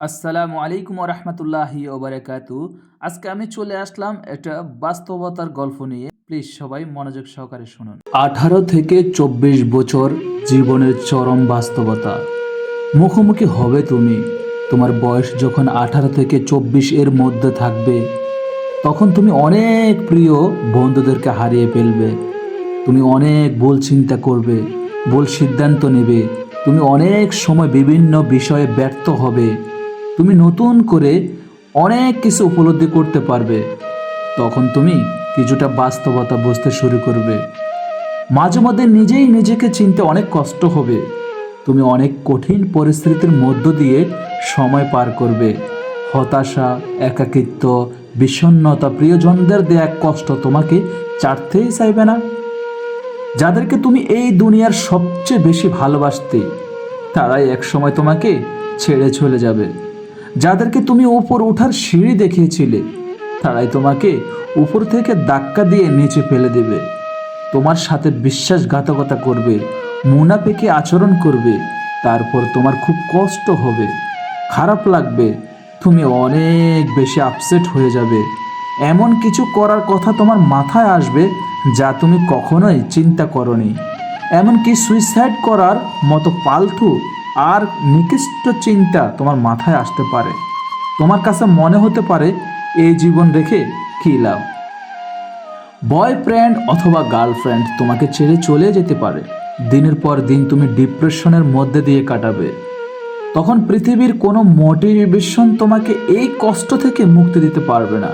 আসসালামু আলাইকুম রহমতুল্লাহি ওবরাকাতু। আজকে আমি চলে আসলাম একটা বাস্তবতার গল্প নিয়ে। প্লিজ সবাই মনোযোগ সহকারে শুনুন। আঠারো থেকে চব্বিশ বছর জীবনের চরম বাস্তবতা। মুখোমুখি হবে তুমি। তোমার বয়স যখন আঠারো থেকে চব্বিশ এর মধ্যে থাকবে, তখন তুমি অনেক প্রিয় বন্ধুদেরকে হারিয়ে ফেলবে। তুমি অনেক ভুল চিন্তা করবে, ভুল সিদ্ধান্ত নেবে। তুমি অনেক সময় বিভিন্ন বিষয়ে ব্যর্থ হবে। তুমি নতুন করে অনেক কিছু উপলব্ধি করতে পারবে। তখন তুমি কিছুটা বাস্তবতা বুঝতে শুরু করবে। মাঝে মধ্যে নিজেই নিজেকে চিনতে অনেক কষ্ট হবে। তুমি অনেক কঠিন পরিস্থিতির মধ্য দিয়ে সময় পার করবে। হতাশা, একাকিত্ব, বিষণ্ণতা প্রিয়জনদের দেয়া কষ্ট তোমাকে চাটতেই চাইবে না। যাদেরকে তুমি এই দুনিয়ার সবচেয়ে বেশি ভালোবাসতে, তারাই একসময় তোমাকে ছেড়ে চলে যাবে। যাদেরকে তুমি উপর ওঠার সিঁড়ি দেখিয়েছিলে, তারাই তোমাকে উপর থেকে ধাক্কা দিয়ে নিচে ফেলে দেবে। তোমার সাথে বিশ্বাসঘাতকতা করবে, মুনাফেকে আচরণ করবে, তারপর তোমার খুব কষ্ট হবে, খারাপ লাগবে, তুমি অনেক বেশি আপসেট হয়ে যাবে। এমন কিছু করার কথা তোমার মাথায় আসবে যা তুমি কখনোই চিন্তা করনি। এমনকি সুইসাইড করার মতো পালতু আর নিকৃষ্ট চিন্তা তোমার মাথায় আসতে পারে। তোমার কাছে মনে হতে পারে এই জীবন রেখে কী লাভ? বয়ফ্রেন্ড অথবা গার্লফ্রেন্ড তোমাকে ছেড়ে চলে যেতে পারে। দিনের পর দিন তুমি ডিপ্রেশনের মধ্যে দিয়ে কাটাবে। তখন পৃথিবীর কোনো মোটিভেশন তোমাকে এই কষ্ট থেকে মুক্তি দিতে পারবে না।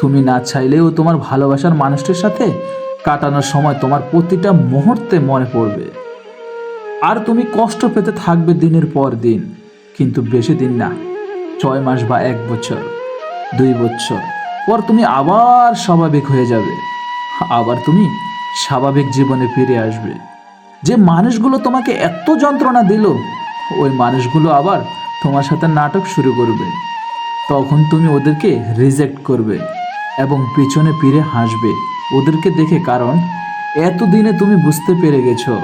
তুমি না চাইলেও তোমার ভালোবাসার মানুষটির সাথে কাটানোর সময় তোমার প্রতিটা মুহূর্তে মনে পড়বে। আর তুমি কষ্ট পেতে থাকবে দিনের পর দিন, কিন্তু বেশি দিন না, ছয় মাস বা এক বছর, দুই বছর, পর তুমি আবার স্বাভাবিক হয়ে যাবে, আবার তুমি স্বাভাবিক জীবনে ফিরে আসবে। যে মানুষগুলো তোমাকে এত যন্ত্রণা দিল, ওই মানুষগুলো আবার তোমার সাথে নাটক শুরু করবে। তখন তুমি ওদেরকে রিজেক্ট করবে এবং পিছনে ফিরে হাসবে, ওদেরকে দেখে, কারণ এতদিনে তুমি বুঝতে পেরে গেছো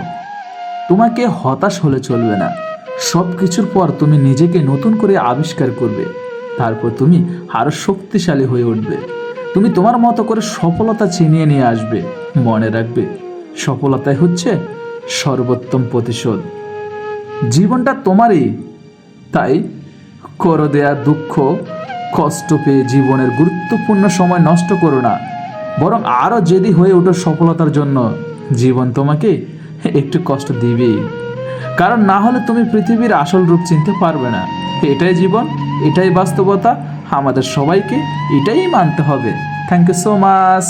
তোমাকে হতাশ হলে চলবে না। সব কিছুর পর তুমি নিজেকে নতুন করে আবিষ্কার করবে। তারপর তুমি আরও শক্তিশালী হয়ে উঠবে। তুমি তোমার মতো করে সফলতা চিনিয়ে নিয়ে আসবে। মনে রাখবে, সফলতাই হচ্ছে সর্বোত্তম প্রতিশোধ। জীবনটা তোমারই। তাই করো দেয়া দুঃখ, কষ্ট পেয়ে জীবনের গুরুত্বপূর্ণ সময় নষ্ট করো না। বরং আরও জেদি হয়ে ওঠো সফলতার জন্য। জীবন তোমাকে একটু কষ্ট দিবেই। কারণ না হলে তুমি পৃথিবীর আসল রূপ চিনতে পারবে না। এটাই জীবন, এটাই বাস্তবতা, আমাদের সবাইকে এটাই মানতে হবে। Thank you so much